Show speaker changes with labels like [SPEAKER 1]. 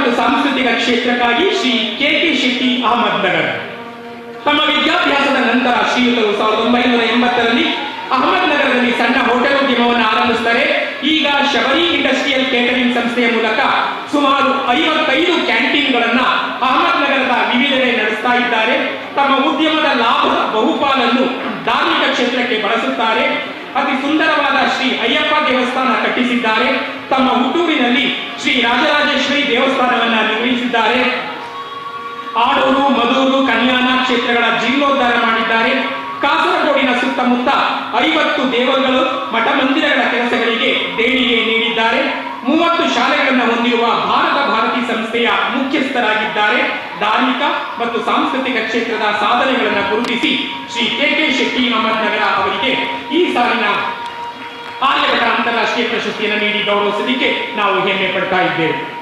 [SPEAKER 1] ಮತ್ತು ಸಾಂಸ್ಕೃತಿಕ ಕ್ಷೇತ್ರಕ್ಕಾಗಿ ಶ್ರೀ ಕೆ ಕೆ ಶೆಟ್ಟಿ ಅಹಮದ್ ನಗರ್. ತಮ್ಮ ವಿದ್ಯಾಭ್ಯಾಸದ ನಂತರ ಶ್ರೀಯುತರು ಸಾವಿರದ ಒಂಬೈನೂರ ಎಂಬತ್ತರಲ್ಲಿ ಅಹಮದ್ ನಗರದಲ್ಲಿ ಸಣ್ಣ ಹೋಟೆಲ್ ಉದ್ಯಮವನ್ನು ಆರಂಭಿಸುತ್ತಾರೆ ಈಗ ಶಬರಿ ಇಂಡಸ್ಟ್ರಿಯಲ್ ಕೇಟರಿಂಗ್ ಸಂಸ್ಥೆಯ ಮೂಲಕ ಸುಮಾರು ಐವತ್ತೈದು ಕ್ಯಾಂಟೀನ್ಗಳನ್ನ ಅಹಮದ್ ನಗರದ ವಿವಿಧೆಡೆ ನಡೆಸ್ತಾ ಇದ್ದಾರೆ. ತಮ್ಮ ಉದ್ಯಮದ ಲಾಭದ ಬಹುಪಾಲನ್ನು ಧಾರ್ಮಿಕ ಕ್ಷೇತ್ರಕ್ಕೆ ಬಳಸುತ್ತಾರೆ. ಅತಿ ಸುಂದರವಾದ ಶ್ರೀ ಅಯ್ಯಪ್ಪ ದೇವಸ್ಥಾನ ಕಟ್ಟಿಸಿದ್ದಾರೆ. ತಮ್ಮ ಹುಟ್ಟೂರಿನಲ್ಲಿ ಶ್ರೀ ರಾಜರಾಜೇಶ್ವರಿ ನಿರ್ಮಿಸಿದ್ದಾರೆ ಆಡೂರು, ಮದೂರು, ಕನ್ಯಾನ ಕ್ಷೇತ್ರಗಳ ಜೀರ್ಣೋದ್ಧಾರ ಮಾಡಿದ್ದಾರೆ. ಕಾಸರಗೋಡಿನ ಸುತ್ತಮುತ್ತ ಐವತ್ತು ದೇವರುಗಳು ಮಠ ಮಂದಿರಗಳ ಕೆಲಸಗಳಿಗೆ ದೇಣಿಗೆ ನೀಡಿದ್ದಾರೆ. ಮೂವತ್ತು ಶಾಲೆಗಳನ್ನು ಹೊಂದಿರುವ ಭಾರತ ಭಾರತಿ ಸಂಸ್ಥೆಯ ಮುಖ್ಯಸ್ಥರಾಗಿದ್ದಾರೆ. ಧಾರ್ಮಿಕ ಮತ್ತು ಸಾಂಸ್ಕೃತಿಕ ಕ್ಷೇತ್ರದ ಸಾಧನೆಗಳನ್ನು ಗುರುತಿಸಿ ಶ್ರೀ ಕೆ ಕೆ ಶೆಟ್ಟಿ ಅಹಮದ್ನಗರ ಅವರಿಗೆ ಈ ಸಾಲಿನ ಆರ್ಯಭಟ ಅಂತಾರಾಷ್ಟ್ರೀಯ ಪ್ರಶಸ್ತಿಯನ್ನು ನೀಡಿ ಗೌರವಿಸಲಿಕ್ಕೆ ನಾವು ಹೆಮ್ಮೆ ಪಡ್ತಾ ಇದ್ದೇವೆ.